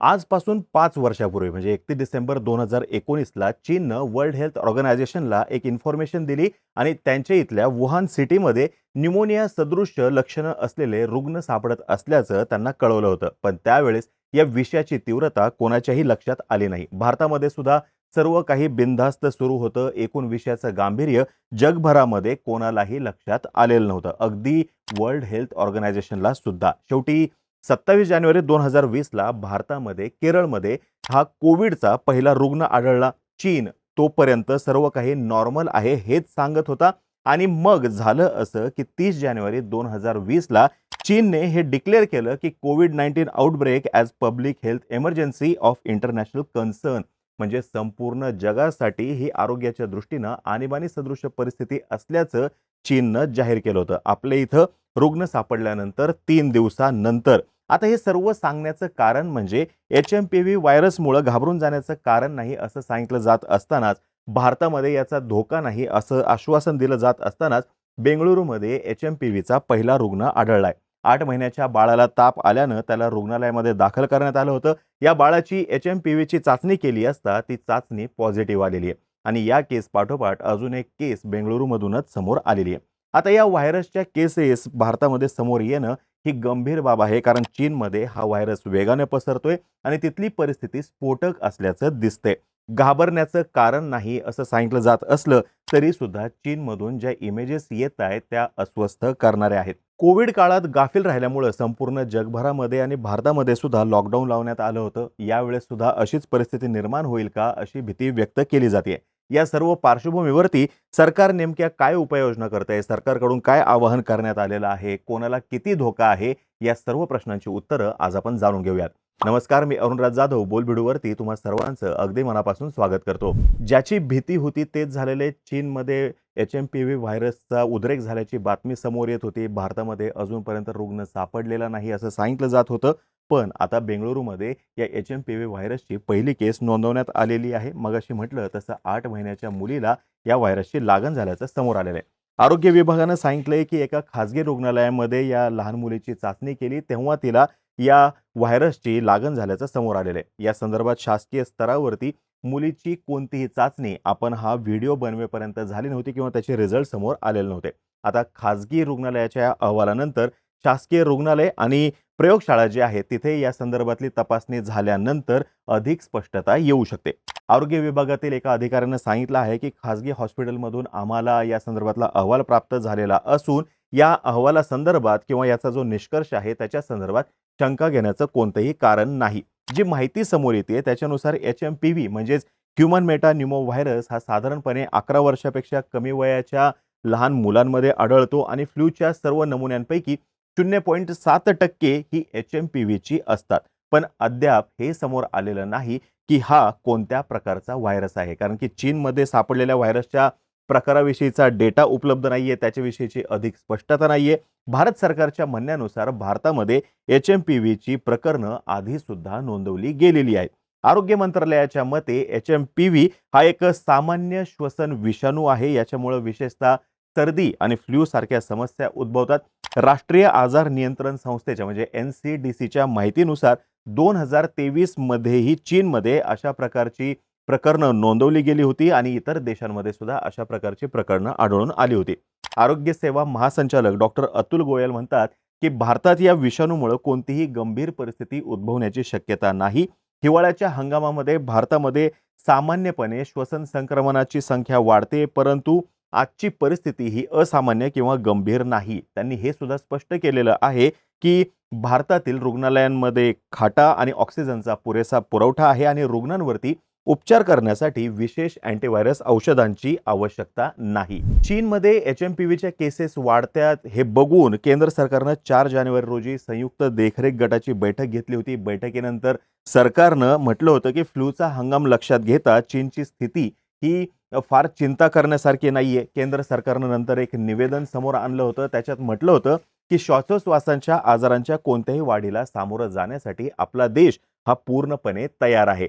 आजपासून पाच वर्षापूर्वी म्हणजे एकतीस डिसेंबर दोन हजार एकोणीसला चीननं वर्ल्ड हेल्थ ऑर्गनायझेशनला एक इन्फॉर्मेशन दिली आणि त्यांच्या इथल्या वुहान सिटीमध्ये न्युमोनिया सदृश्य लक्षणं असलेले रुग्ण सापडत असल्याचं त्यांना कळवलं होतं. पण त्यावेळेस या विषयाची तीव्रता कोणाच्याही लक्षात आली नाही. भारतामध्ये सुद्धा सर्व काही बिनधास्त सुरू होतं. एकूण विषयाचं गांभीर्य जगभरामध्ये कोणालाही लक्षात आलेलं नव्हतं. अगदी वर्ल्ड हेल्थ ऑर्गनायझेशनला सुद्धा. शेवटी सत्तावीस जानेवारी दोन हजार वीसला भारतामध्ये केरळमध्ये हा कोविडचा पहिला रुग्ण आढळला. चीन तोपर्यंत सर्व काही नॉर्मल आहे हेच सांगत होता. आणि मग झालं असं की तीस जानेवारी दोन हजार वीसला चीनने हे डिक्लेअर केलं की COVID nineteen outbreak as public health emergency of international concern म्हणजे संपूर्ण जगासाठी ही आरोग्याच्या दृष्टीनं आणीबाणी सदृश्य परिस्थिती असल्याचं चीननं जाहीर केलं होतं. आपल्या इथं रुग्ण सापडल्यानंतर तीन दिवसानंतर. आता हे सर्व सांगण्याचं कारण म्हणजे एच एम पी व्ही व्हायरसमुळं घाबरून जाण्याचं कारण नाही असं सांगितलं जात असतानाच भारतामध्ये याचा धोका नाही असं आश्वासन दिलं जात असतानाच बेंगळुरूमध्ये एच एम पी व्हीचा पहिला रुग्ण आढळलाय. आठ महिन्याच्या बाळाला ताप आल्यानं त्याला रुग्णालयामध्ये दाखल करण्यात आलं होतं. या बाळाची एच एम पी व्हीची चाचणी केली असता ती चाचणी पॉझिटिव्ह आलेली आहे. आणि या केस पाठोपाठ अजून एक केस बेंगळुरूमधूनच समोर आलेली आहे. आता या व्हायरसच्या केसेस भारतामध्ये समोर येणं ही गंभीर बाब आहे कारण चीनमध्ये हा व्हायरस वेगाने पसरतोय आणि तिथली परिस्थिती स्फोटक असल्याचं दिसतंय. घाबरण्याचं कारण नाही असं सांगितलं जात असलं तरी सुद्धा चीनमधून ज्या इमेजेस येत आहेत त्या अस्वस्थ करणाऱ्या आहेत. कोविड काळात गाफील राहिल्यामुळं संपूर्ण जगभरामध्ये आणि भारतामध्ये सुद्धा लॉकडाऊन लावण्यात आलं होतं. यावेळेस सुद्धा अशीच परिस्थिती निर्माण होईल का अशी भीती व्यक्त केली जाते या सर्व पार्श्वभूमीवरती सरकार नेमक्या काय उपाययोजना करत आहे सरकारकडून काय आवाहन करण्यात आलेलं आहे? कोणाला किती धोका आहे? या सर्व प्रश्नांची उत्तरं आज आपण जाणून घेऊयात. नमस्कार मी अरुणराज जाधव बोलबिडूवरती तुम्हा सर्वांचं अगदी मनापासून स्वागत करतो. ज्याची भीती होती तेच झालेले चीनमध्ये एच एम पी व्ही व्हायरसचा उद्रेक झाल्याची बातमी समोर येत होती. भारतामध्ये अजूनपर्यंत रुग्ण सापडलेला नाही असं सांगितलं जात होतं. पण आता बेंगळुरूमध्ये या एच एम पी व्ही व्हायरसची पहिली केस नोंदवण्यात आलेली आहे. मग अशी म्हटलं तसं आठ महिन्याच्या मुलीला या व्हायरसची लागण झाल्याचं समोर आलेलं आहे. आरोग्य विभागानं सांगितलंय की एका खासगी रुग्णालयामध्ये या लहान मुलीची चाचणी केली तेव्हा तिला या व्हायरसची लागण झाल्याचं समोर आलेलं आहे. या संदर्भात शासकीय स्तरावरती मुलीची कोणतीही चाचणी आपण हा व्हिडिओ बनवेपर्यंत झाली नव्हती किंवा त्याचे रिझल्ट समोर आलेले नव्हते. आता खाजगी रुग्णालयाच्या अहवालानंतर शासकीय रुग्णालय आणि प्रयोगशाळा जी आहे तिथे या संदर्भातली तपासणी झाल्यानंतर अधिक स्पष्टता येऊ शकते. आरोग्य विभागातील एका अधिकाऱ्यानं सांगितलं आहे की खासगी हॉस्पिटलमधून आम्हाला या संदर्भातला अहवाल प्राप्त झालेला असून या अहवाला संदर्भात किंवा याचा जो निष्कर्ष आहे त्याच्या संदर्भात शंका घेण्याचं कोणतंही कारण नाही. जी माहिती समोर येते त्याच्यानुसार एच एम पी व्ही म्हणजेच ह्युमन मेटा न्युमो व्हायरस हा साधारणपणे अकरा वर्षापेक्षा कमी वयाच्या लहान मुलांमध्ये आढळतो आणि फ्लूच्या सर्व नमुन्यांपैकी शून्य पॉईंट सात टक्के ही एच एम पी व्हीची असतात. पण अद्याप हे समोर आलेलं नाही की हा कोणत्या प्रकारचा व्हायरस आहे. कारण की चीनमध्ये सापडलेल्या व्हायरसच्या प्रकाराविषयीचा डेटा उपलब्ध नाही आहे त्याच्याविषयीची अधिक स्पष्टता नाही आहे भारत सरकारच्या म्हणण्यानुसार भारतामध्ये एच एम पी व्हीची प्रकरणं आधी सुद्धा नोंदवली गेलेली आहेत. आरोग्य मंत्रालयाच्या मते एच एम पी व्ही हा एक सामान्य श्वसन विषाणू आहे. याच्यामुळं विशेषतः सर्दी आणि फ्ल्यू सारख्या समस्या उद्भवतात. राष्ट्रीय आजार नियंत्रण संस्थेच्या म्हणजे एन सी डी सीच्या माहितीनुसार दोन हजार तेवीसमध्येही चीनमध्ये अशा प्रकारची प्रकरणं नोंदवली गेली होती आणि इतर देशांमध्ये सुद्धा अशा प्रकारची प्रकरणं आढळून आली होती. आरोग्य सेवा महासंचालक डॉक्टर अतुल गोयल म्हणतात की भारतात या विषाणूमुळे कोणतीही गंभीर परिस्थिती उद्भवण्याची शक्यता नाही. हिवाळ्याच्या हंगामामध्ये भारतामध्ये सामान्यपणे श्वसन संक्रमणाची संख्या वाढते परंतु आजची परिस्थिती ही असामान्य किंवा गंभीर नाही. त्यांनी हे सुद्धा स्पष्ट केलेलं आहे की भारतातील रुग्णालयांमध्ये खाटा आणि ऑक्सिजनचा पुरेसा पुरवठा आहे आणि रुग्णांवरती उपचार करण्यासाठी विशेष अँटीव्हायरस औषधांची आवश्यकता नाही. चीनमध्ये एच एम पी व्हीच्या केसेस वाढत्यात हे बघून केंद्र सरकारनं चार जानेवारी रोजी संयुक्त देखरेख गटाची बैठक घेतली होती. बैठकीनंतर सरकारनं म्हटलं होतं की फ्लूचा हंगाम लक्षात घेता चीनची स्थिती ही फार चिंता करण्यासारखी नाहीये. केंद्र सरकारनं नंतर एक निवेदन समोर आणलं होतं. त्याच्यात म्हटलं होतं की श्वासोश्वासांच्या आजारांच्या कोणत्याही वाढीला सामोरं जाण्यासाठी आपला देश हा पूर्णपणे तयार आहे.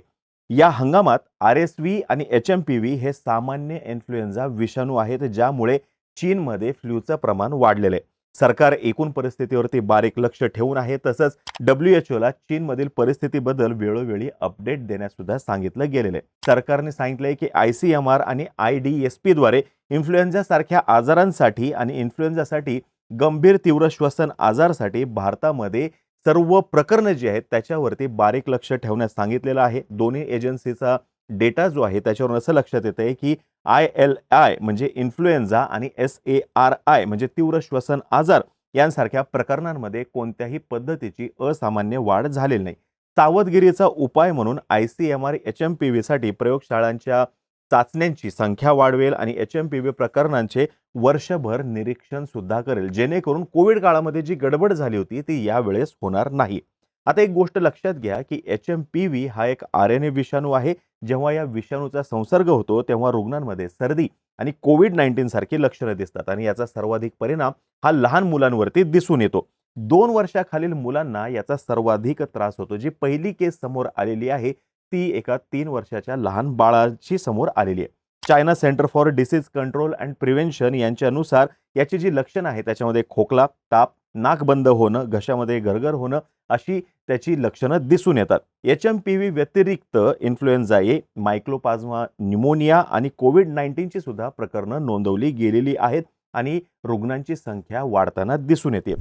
या हंगामात आर एस व्ही आणि एच एम पी व्ही हे सामान्य इन्फ्लुएन्झा विषाणू आहेत ज्यामुळे चीनमध्ये फ्लूचं प्रमाण वाढलेलं आहे. सरकार एकूण परिस्थितीवरती बारीक लक्ष ठेवून आहे. तसंच डब्ल्यू एच ओला चीनमधील परिस्थितीबद्दल वेळोवेळी अपडेट देण्यास सुद्धा सांगितलं गेलेलं आहे. सरकारने सांगितलंय की आय सी एम आर आणि आय डी एस पीद्वारे इन्फ्लुएन्झासारख्या आजारांसाठी आणि इन्फ्लुएन्झासाठी गंभीर तीव्र श्वसन आजारसाठी भारतामध्ये सर्व प्रकरणं जी आहेत त्याच्यावरती बारीक लक्ष ठेवण्यास सांगितलेलं आहे. दोन्ही एजन्सीचा डेटा जो आहे त्याच्यावरून असं लक्षात येतं आहे की आय एल आय म्हणजे इन्फ्लुएन्झा आणि एस ए आर आय म्हणजे तीव्र श्वसन आजार यांसारख्या प्रकरणांमध्ये कोणत्याही पद्धतीची असामान्य वाढ झालेली नाही. सावधगिरीचा उपाय म्हणून I C M R H M P व्हीसाठी प्रयोगशाळांच्या चाचण्यांची संख्या वाढवेल आणि एच एम पी व्ही प्रकरणांचे वर्षभर निरीक्षण सुद्धा करेल. जेणेकरून कोविड काळामध्ये जी गडबड झाली होती ती यावेळेस होणार नाही. आता एक गोष्ट लक्षात घ्या की एच एम पी व्ही हा एक आर एन ए विषाणू आहे. जेव्हा या विषाणूचा संसर्ग होतो तेव्हा रुग्णांमध्ये सर्दी आणि कोविड नाईन्टीन सारखी लक्षणं दिसतात आणि याचा सर्वाधिक परिणाम हा लहान मुलांवरती दिसून येतो. दोन वर्षाखालील मुलांना याचा सर्वाधिक त्रास होतो. जी पहिली केस समोर आलेली आहे ती एका तीन वर्षाच्या लहान बाळाची समोर आलेली आहे. China centre for disease control and prevention यांच्यानुसार याची जी लक्षणं आहे त्याच्यामध्ये खोकला ताप नाक बंद होणं घशामध्ये गरगर होणं अशी त्याची लक्षणं दिसून येतात. एच एम पी व्ही व्यतिरिक्त इन्फ्लुएन्झा ए मायक्लोपाझ्मा न्युमोनिया आणि कोविड नाईन्टीनची सुद्धा प्रकरणं नोंदवली गेलेली आहेत आणि रुग्णांची संख्या वाढताना दिसून येते.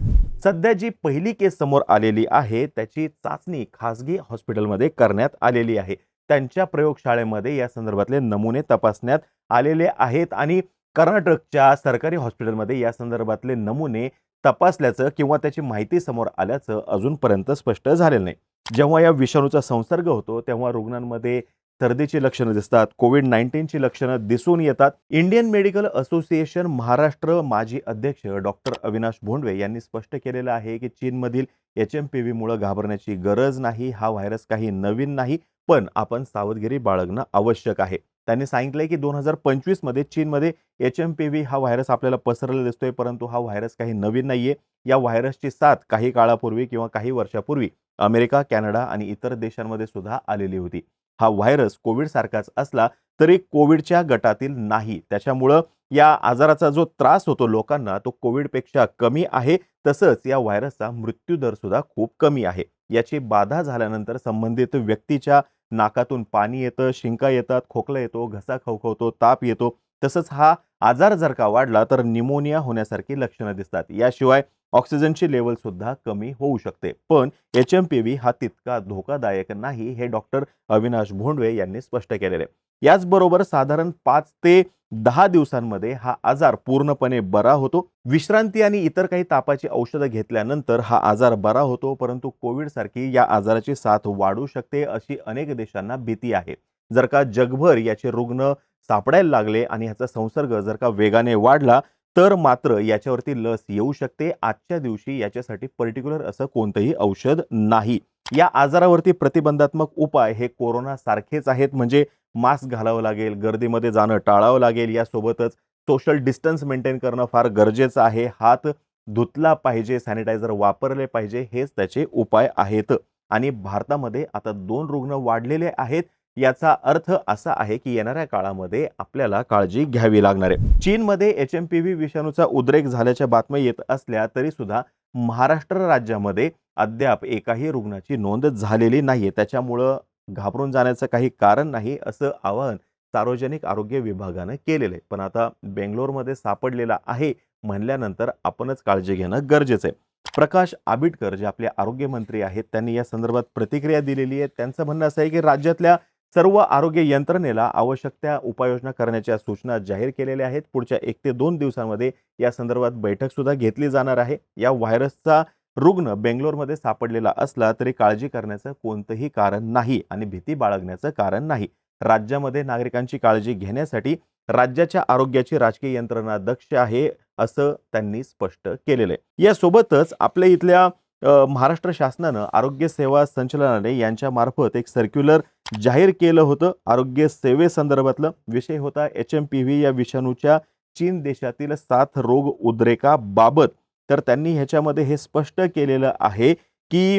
सध्या जी पहिली केस समोर आलेली आहे त्याची चाचणी खासगी हॉस्पिटलमध्ये करण्यात आलेली आहे. त्यांच्या प्रयोगशाळेमध्ये या संदर्भातले नमुने तपासण्यात आलेले आहेत आणि कर्नाटकच्या सरकारी हॉस्पिटलमध्ये या संदर्भातले नमुने तपासल्याचं किंवा त्याची माहिती समोर आल्याचं अजूनपर्यंत स्पष्ट झालेलं नाही. जेव्हा या विषाणूचा संसर्ग होतो तेव्हा रुग्णांमध्ये सर्दीची लक्षणं दिसतात कोविड नाईन्टीनची लक्षणं दिसून येतात. इंडियन मेडिकल असोसिएशन महाराष्ट्र माजी अध्यक्ष डॉक्टर अविनाश भोंडवे यांनी स्पष्ट केलेलं आहे की चीनमधील एच एम पी व्हीमुळं घाबरण्याची गरज नाही हा व्हायरस काही नवीन नाही पण आपण सावधगिरी बाळगणं आवश्यक आहे. त्यांनी सांगितलंय की दोन हजार पंचवीसमध्ये चीनमध्ये एच एम पी व्ही हा व्हायरस आपल्याला पसरलेला दिसतोय परंतु हा व्हायरस काही नवीन नाहीये. या व्हायरसची साथ काही काळापूर्वी किंवा काही वर्षापूर्वी अमेरिका कॅनडा आणि इतर देशांमध्ये सुद्धा आलेली होती. हा व्हायरस कोविड सारखाच असला तरी कोविडच्या गटातील नाही. त्याच्यामुळं या आजाराचा जो त्रास होतो लोकांना तो कोविडपेक्षा कमी आहे. तसंच या व्हायरसचा मृत्यूदर सुद्धा खूप कमी आहे. याची बाधा झाल्यानंतर संबंधित व्यक्तीच्या नाकातून पाणी येतं शिंका येतात खोकला येतो घसा खवखवतो ताप येतो. तसंच हा आजार जर का वाढला तर निमोनिया होण्यासारखी लक्षणं दिसतात. याशिवाय ऑक्सिजनची लेवल सुद्धा कमी होऊ शकते. पण एच एम पी व्ही हा तितका धोकादायक नाही हे डॉक्टर अविनाश भोंडवे यांनी स्पष्ट केलेले आहे. याचबरोबर साधारण पाच ते दहा दिवसांमध्ये हा आजार पूर्णपणे बरा होतो. विश्रांती आणि इतर काही तापाची औषधं घेतल्यानंतर हा आजार बरा होतो परंतु कोविड सारखी या आजाराची साथ वाढू शकते अशी अनेक देशांना भीती आहे. जर का जगभर याचे रुग्ण सापडायला लागले आणि ह्याचा संसर्ग जर का वेगाने वाढला तर मात्र याच्यावरती लस येऊ शकते. आजच्या दिवशी याच्यासाठी पर्टिक्युलर असं कोणतंही औषध नाही. या आजारावरती प्रतिबंधात्मक उपाय हे कोरोना सारखेच आहेत. म्हणजे मास्क घालावं लागेल गर्दीमध्ये जाणं टाळावं लागेल. यासोबतच सोशल डिस्टन्स मेंटेन करणं फार गरजेचं आहे. हात धुतला पाहिजे सॅनिटायझर वापरले पाहिजे हेच त्याचे उपाय आहेत. आणि भारतामध्ये आता दोन रुग्ण वाढलेले आहेत. याचा अर्थ असा आहे की येणाऱ्या काळामध्ये आपल्याला काळजी घ्यावी लागणार आहे. चीनमध्ये एच एम पी व्ही विषाणूचा उद्रेक झाल्याच्या बातम्या येत असल्या तरी सुद्धा महाराष्ट्र राज्यामध्ये अद्याप एकाही रुग्णाची नोंद झालेली नाहीये. त्याच्यामुळं घाबरून जाण्याचं काही कारण नाही असं आवाहन सार्वजनिक आरोग्य विभागानं केलेलं आहे. पण आता बेंगलोरमध्ये सापडलेला आहे म्हणल्यानंतर आपणच काळजी घेणं गरजेचं आहे. प्रकाश आबिटकर जे आपले आरोग्यमंत्री आहेत त्यांनी या संदर्भात प्रतिक्रिया दिलेली आहे. त्यांचं म्हणणं असं आहे की राज्यातल्या सर्व आरोग्य यंत्रणेला आवश्यक त्या उपाययोजना करण्याच्या सूचना जाहीर केलेल्या आहेत. पुढच्या एक ते दोन दिवसांमध्ये या संदर्भात बैठक सुद्धा घेतली जाणार आहे. या व्हायरसचा रुग्ण बेंगलोरमध्ये सापडलेला असला तरी काळजी करण्याचं कोणतंही कारण नाही आणि भीती बाळगण्याचं कारण नाही. राज्यामध्ये नागरिकांची काळजी घेण्यासाठी राज्याच्या आरोग्याची राजकीय यंत्रणा दक्ष आहे असं त्यांनी स्पष्ट केलेलं आहे. यासोबतच आपल्या इथल्या महाराष्ट्र शासनानं आरोग्य सेवा संचालनालय यांच्यामार्फत एक सर्क्युलर जाहीर केलं होतं. आरोग्य सेवेसंदर्भातलं विषय होता एच एम पी व्ही या विषाणूच्या चीन देशातील साथ रोग उद्रेकाबाबत तर त्यांनी ह्याच्यामध्ये हे स्पष्ट केलेलं आहे की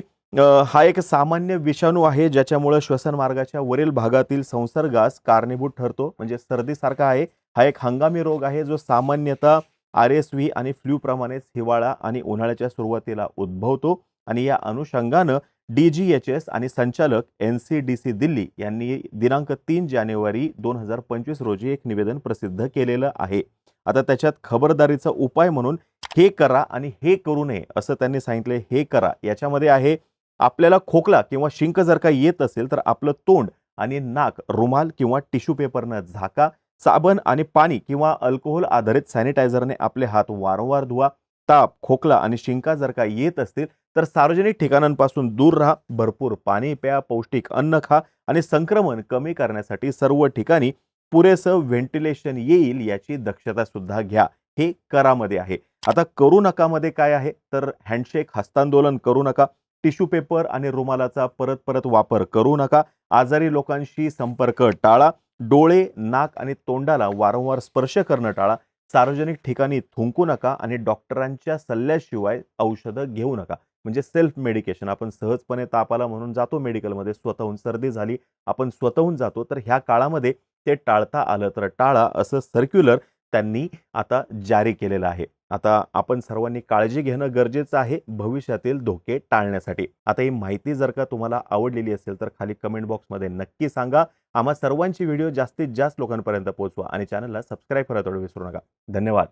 हा एक सामान्य विषाणू आहे ज्याच्यामुळे श्वसन मार्गाच्या वरील भागातील संसर्गास कारणीभूत ठरतो. म्हणजे सर्दीसारखा आहे. हा एक हंगामी रोग आहे जो सामान्यतः आर एस व्ही आणि फ्ल्यूप्रमाणेच हिवाळा आणि उन्हाळ्याच्या सुरुवातीला उद्भवतो आणि या अनुषंगानं डी जी एच एस आणि संचालक N C D C Delhi यांनी दिनांक तीन जानेवारी दोन हजार पंचवीस रोजी एक निवेदन प्रसिद्ध केलेलं आहे. आता त्याच्यात खबरदारीचा उपाय म्हणून हे करा आणि हे करू नये असं त्यांनी सांगितले हे करा. याच्यामध्ये आहे आपल्याला खोकला किंवा शिंक जर का येत असेल तर आपलं तोंड आणि नाक रुमाल किंवा टिश्यू पेपरनं झाका साबण आणि पाणी किंवा अल्कोहोल आधारित सॅनिटायझरने आपले हात वारंवार धुवा ताप खोकला आणि शिंका जर का येत असतील तर सार्वजनिक ठिकाणांपासून दूर राहा भरपूर पाणी प्या पौष्टिक अन्न खा आणि संक्रमण कमी करण्यासाठी सर्व ठिकाणी पुरेसं व्हेंटिलेशन येईल याची दक्षता सुद्धा घ्या. हे करामध्ये आहे. आता करू नकामध्ये काय आहे? तर हँडशेक हस्तांदोलन करू नका. टिश्यू पेपर आणि रुमालाचा परत परत वापर करू नका. आजारी लोकांशी संपर्क टाळा. डोळे नाक आणि तोंडाला वारंवार स्पर्श करणं टाळा. सार्वजनिक ठिकाणी थुंकू नका आणि डॉक्टरांच्या सल्ल्याशिवाय औषधं घेऊ नका. म्हणजे सेल्फ मेडिकेशन. आपण सहजपणे तापाला म्हणून जातो मेडिकलमध्ये. स्वतःहून सर्दी झाली आपण स्वतःहून जातो. तर ह्या काळामध्ये ते टाळता आलं तर टाळा असं सर्क्युलर त्यांनी आता जारी केलेलं आहे. आता आपण सर्वांनी काळजी घेणं गरजेचं आहे भविष्यातील धोके टाळण्यासाठी. आता ही माहिती जर का तुम्हाला आवडलेली असेल तर खाली कमेंट बॉक्समध्ये नक्की सांगा. आम्हा सर्वांची व्हिडिओ जास्तीत जास्त लोकांपर्यंत पोहोचवा आणि चॅनलला सबस्क्राईब करायला थोडं विसरू नका. धन्यवाद.